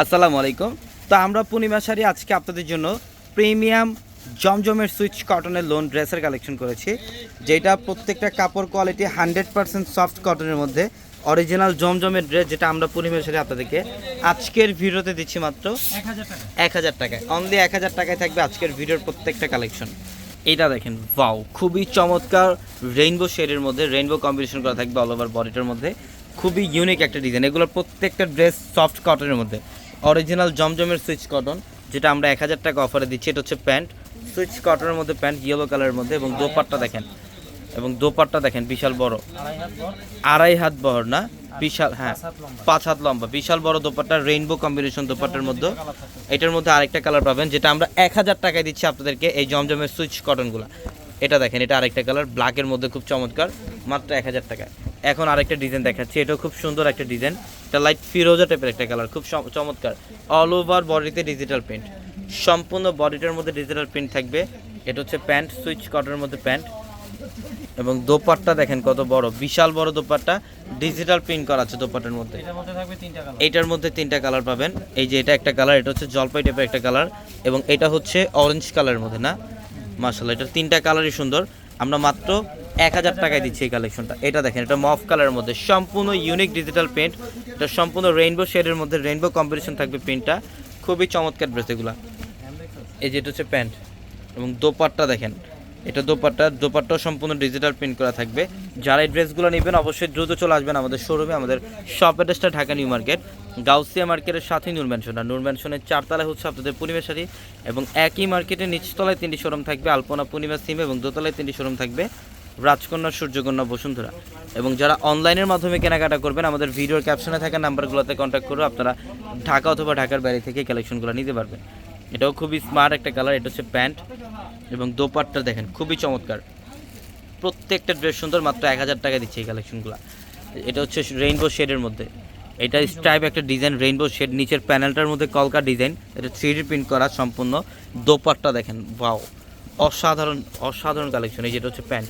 আসসালামু আলাইকুম। তো আমরা পূর্ণিমা শাড়ি আজকে আপনাদের জন্য প্রিমিয়াম জমজমের সুইচ কটনের লোন ড্রেসের কালেকশন করেছি, যেটা প্রত্যেকটা কাপড় কোয়ালিটি হান্ড্রেড পার্সেন্ট সফট কটনের মধ্যে অরিজিনাল জমজমের ড্রেস যেটা আমরা পূর্ণিমা শাড়ি আপনাদেরকে আজকের ভিডিওতে দিচ্ছি মাত্র এক হাজার টাকায় অনলি এক হাজার টাকায় থাকবে আজকের ভিডিওর প্রত্যেকটা কালেকশন। এটা দেখেন, ওয়াও, খুবই চমৎকার রেইনবো শেডের মধ্যে, রেইনবো কম্বিনেশন করা থাকবে অল ওভার বডিটার মধ্যে। খুবই ইউনিক একটা ডিজাইন, এগুলোর প্রত্যেকটা ড্রেস সফট কটনের মধ্যে। অরিজিনাল জমজমের সুইচ কটন, যেটা আমরা এক হাজার টাকা অফারে দিচ্ছি, এটা হচ্ছে প্যান্ট। সুইচ কটনের মধ্যে প্যান্ট ইয়েলো কালারের মধ্যে, এবং দোপাট্টা দেখেন। এবং দোপাট্টা দেখেন, বিশাল বড়। আড়াই হাত বহর না, বিশাল হ্যাঁ পাঁচ হাত লম্বা। বিশাল বড় দোপাট্টা রেইনবো কম্বিনেশন দোপাট্টার মধ্যে। এটার মধ্যে আরেকটা কালার পাবেন, যেটা আমরা এক হাজার টাকায় দিচ্ছি আপনাদেরকে এই জমজমের সুইচ কটনগুলো। এটা দেখেন, এটা আরেকটা কালার ব্ল্যাকের মধ্যে খুব চমৎকার। মাত্র এক হাজার টাকায়। এখন আরেকটা ডিজাইন দেখাচ্ছি এটাও খুব সুন্দর একটা ডিজাইন এটা লাইট ফিরোজা টাইপের একটা কালার খুব চমৎকার। অল ওভার বডিতে ডিজিটাল প্রিন্ট সম্পূর্ণ বডিটার মধ্যে ডিজিটাল প্রিন্ট থাকবে। এটা হচ্ছে প্যান্ট সুইচ কটনের মধ্যে প্যান্ট। এবং দোপাট্টা দেখেন কত বড় বিশাল বড় দোপাট্টা। ডিজিটাল প্রিন্ট করা আছে দোপাট্টার মধ্যে। এটার মধ্যে তিনটা কালার এইটার মধ্যে তিনটা কালার পাবেন। এই যে এটা একটা কালার এটা হচ্ছে জলপাই টাইপের একটা কালার এবং এটা হচ্ছে অরেঞ্জ কালারের মধ্যে না? মার্শাল্লাহ এটা তিনটা কালারই সুন্দর। আমরা মাত্র এক হাজার টাকায় দিচ্ছি এই কালেকশনটা এটা দেখেন, এটা মফ কালারের মধ্যে। সম্পূর্ণ ইউনিক ডিজিটাল পেন্ট এটা সম্পূর্ণ রেইনবো শেডের মধ্যে রেইনবো কম্পিটিশন থাকবে পেন্টটা খুবই চমৎকার ড্রেস এগুলো। এই যেটা হচ্ছে প্যান্ট। এবং দোপাট্টা দেখেন। এটা দোপাট্টা, দোপাট্টাও সম্পূর্ণ ডিজিটাল প্রিন্ট করা থাকবে। যারা এই ড্রেসগুলো নেবেন অবশ্যই দ্রুত চলে আসবেন আমাদের শোরুমে আমাদের শপ অ্যাড্রেসটা ঢাকা নিউ মার্কেট, গাউসিয়া মার্কেটের সাথেই নূর ম্যানশন আর নূর ম্যানশনের চারতলায় হচ্ছে আপনাদের পূর্ণিমা শাড়ি এবং একই মার্কেটের নিচতলায় তিনটি শোরুম থাকবে, আলপনা, পূর্ণিমা, সিম এবং দোতলায় তিনটি শোরুম থাকবে, রাজকন্যা, সূর্যকন্যা, বসুন্ধরা। এবং যারা অনলাইনের মাধ্যমে কেনাকাটা করবেন, আমাদের ভিডিওর ক্যাপশনে থাকা নাম্বারগুলোতে কন্ট্যাক্ট করে আপনারা ঢাকা অথবা ঢাকার বাইরে থেকে কালেকশনগুলো নিতে পারবেন। এটাও খুবই স্মার্ট একটা কালার এটা হচ্ছে প্যান্ট এবং দোপাট্টা দেখেন, খুবই চমৎকার। প্রত্যেকটা ড্রেস সুন্দর মাত্র এক হাজার টাকা দিচ্ছে এই কালেকশনগুলো এটা হচ্ছে রেইনবো শেডের মধ্যে। এটা স্ট্রাইপ একটা ডিজাইন রেইনবো শেড নিচের প্যানেলটার মধ্যে কলকা ডিজাইন এটা থ্রি প্রিন্ট করা সম্পূর্ণ। দোপাট্টা দেখেন বাও অসাধারণ অসাধারণ কালেকশন এই যেটা হচ্ছে প্যান্ট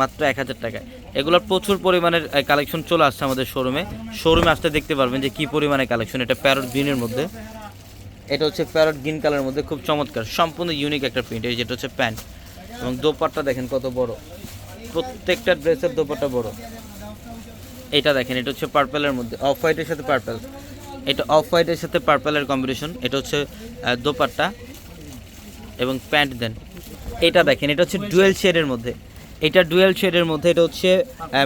মাত্র এক হাজার টাকায়। এগুলোর প্রচুর পরিমাণের কালেকশন চলে আসছে আমাদের শোরুমে শোরুমে আসতে দেখতে পারবেন যে কী পরিমাণে কালেকশন এটা প্যারট গ্রিনের মধ্যে। এটা হচ্ছে প্যারট গ্রিন কালারের মধ্যে। খুব চমৎকার। সম্পূর্ণ ইউনিক একটা প্রিন্ট এই যেটা হচ্ছে প্যান্ট এবং দোপাট্টা দেখেন কত বড়। প্রত্যেকটা ড্রেসের দোপাট্টা বড়। এটা দেখেন এটা হচ্ছে পার্পেলের মধ্যে অফ হোয়াইটের সাথে পার্পেল এটা অফ হোয়াইটের সাথে পার্পেলের কম্বিনেশন এটা হচ্ছে দোপাট্টা এবং প্যান্ট দেন। এটা দেখেন এটা হচ্ছে ডুয়েল শেডের মধ্যে। এটা ডুয়েল শেডের মধ্যে এটা হচ্ছে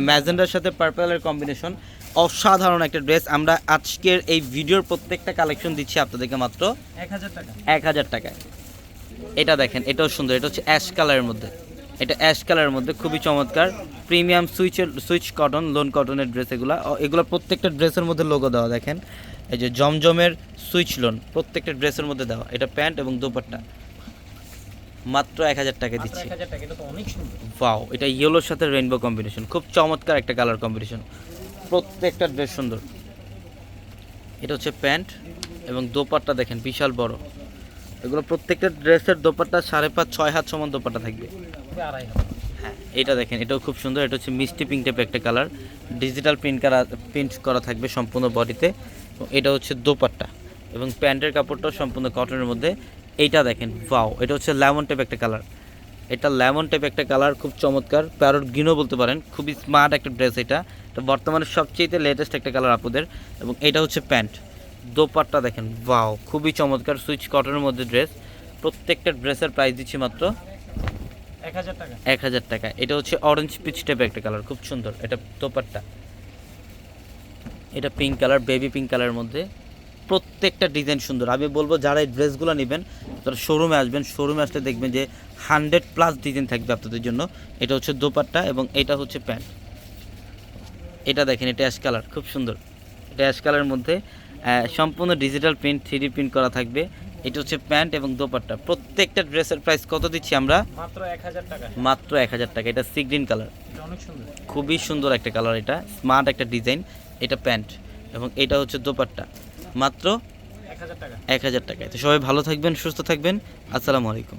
ম্যাজেন্ডার সাথে পার্পেলের কম্বিনেশন অসাধারণ একটা ড্রেস আমরা আজকের এই ভিডিওর প্রত্যেকটা কালেকশন দিচ্ছি আপনাদেরকে মাত্র এক হাজার টাকা। এক হাজার টাকায়। এটা দেখেন এটাও সুন্দর এটা হচ্ছে অ্যাশ কালারের মধ্যে। এটা অ্যাশ কালারের মধ্যে খুবই চমৎকার। প্রিমিয়াম সুইচের সুইচ কটন লোন কটনের ড্রেস এগুলো। এগুলো প্রত্যেকটা ড্রেসের মধ্যে লোগো দেওয়া দেখেন। এই যে জমজমের সুইচ লোন প্রত্যেকটা ড্রেসের মধ্যে দেওয়া। এটা প্যান্ট এবং দোপাট্টা। মাত্র এক হাজার টাকা দিচ্ছি। ওয়াও এটা ইয়েলোর সাথে রেইনবো কম্বিনেশন খুব চমৎকার একটা কালার কম্বিনেশন প্রত্যেকটা ড্রেস সুন্দর। এটা হচ্ছে প্যান্ট এবং দোপাট্টা দেখেন বিশাল বড়। এগুলো প্রত্যেকটা ড্রেসের দোপাট্টা সাড়ে পাঁচ ছয় হাত সমান দোপাট্টা থাকবে। আড়াই হাত। হ্যাঁ এটা দেখেন এটাও খুব সুন্দর এটা হচ্ছে মিষ্টি পিঙ্ক টাইপের একটা কালার ডিজিটাল প্রিন্ট করা প্রিন্ট করা থাকবে সম্পূর্ণ বডিতে এটা হচ্ছে দোপাট্টা। এবং প্যান্টের কাপড়টাও সম্পূর্ণ কটনের মধ্যে। এইটা দেখেন ওয়াও এটা হচ্ছে লেমন টাইপ একটা কালার এটা লেমন টাইপ একটা কালার খুব চমৎকার। প্যারট গ্রিনও বলতে পারেন খুবই স্মার্ট একটা ড্রেস এটা। এটা বর্তমানে সবচেয়ে লেটেস্ট একটা কালার আপুদের। এবং এটা হচ্ছে প্যান্ট। দোপাট্টা দেখেন ওয়াও খুবই চমৎকার সুইচ কটনের মধ্যে ড্রেস প্রত্যেকটা ড্রেসের প্রাইস দিচ্ছি মাত্র এক হাজার টাকা। এটা হচ্ছে অরেঞ্জ পিচ টাইপের একটা কালার খুব সুন্দর। এটা দোপাট্টা। এটা পিঙ্ক কালার বেবি পিঙ্ক কালারের মধ্যে। প্রত্যেকটা ডিজাইন সুন্দর। আমি বলব যারা এই ড্রেসগুলো নেবেন তারা শোরুমে আসবেন। শোরুমে আসলে দেখবেন যে হান্ড্রেড প্লাস ডিজাইন থাকবে আপনাদের জন্য। এটা হচ্ছে দোপাট্টা এবং এটা হচ্ছে প্যান্ট। এটা দেখেন এটা অ্যাশ কালার খুব সুন্দর। এটা অ্যাশ কালারের মধ্যে সম্পূর্ণ ডিজিটাল প্রিন্ট থ্রি প্রিন্ট করা থাকবে। এটা হচ্ছে প্যান্ট এবং দোপাট্টা। প্রত্যেকটা ড্রেসের প্রাইস কত দিচ্ছি আমরা? মাত্র এক হাজার টাকা। মাত্র এক হাজার টাকা। এটা সি গ্রিন কালার অনেক সুন্দর। খুবই সুন্দর একটা কালার এটা। স্মার্ট একটা ডিজাইন এটা প্যান্ট এবং এটা হচ্ছে দোপাট্টা। মাত্র এক হাজার টাকা। এক হাজার টাকায়। তো সবাই ভালো থাকবেন সুস্থ থাকবেন। আসসালামু আলাইকুম।